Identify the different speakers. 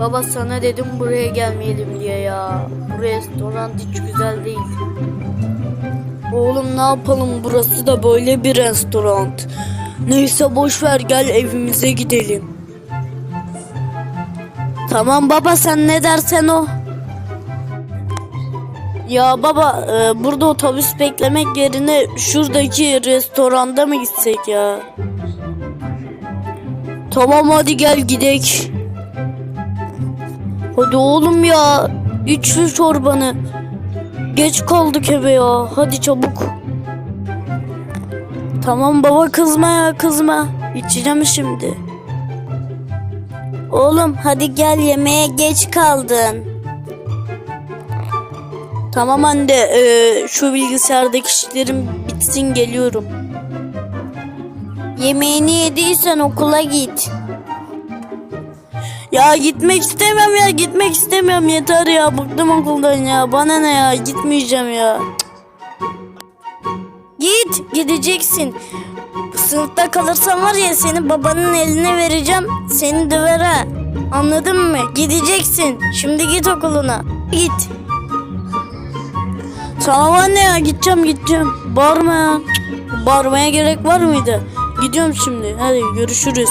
Speaker 1: Baba sana dedim buraya gelmeyelim diye ya. Bu restoran hiç güzel değil. Oğlum ne yapalım burası da böyle bir restoran. Neyse boş ver gel evimize gidelim. Tamam baba sen ne dersen o. Ya baba e, burada otobüs beklemek yerine şuradaki restoranda mı gitsek ya? Tamam hadi gel gidek. Hadi oğlum ya. İç şu çorbanı. Geç kaldık eve ya. Hadi çabuk. Tamam baba kızma ya kızma. İçeceğim şimdi. Oğlum hadi gel yemeğe geç kaldın. Tamam anne ee, şu bilgisayardaki işlerim bitsin geliyorum. Yemeğini yediysen okula git. Ya gitmek istemiyorum ya gitmek istemiyorum yeter ya bıktım okuldan ya bana ne ya gitmeyeceğim ya. Git gideceksin. Sınıfta kalırsan var ya seni babanın eline vereceğim seni döver ha. Anladın mı? Gideceksin. Şimdi git okuluna. Git. Tamam anne ya gideceğim gideceğim. Bağırma ya. Bağırmaya gerek var mıydı? Gidiyorum şimdi. Hadi görüşürüz.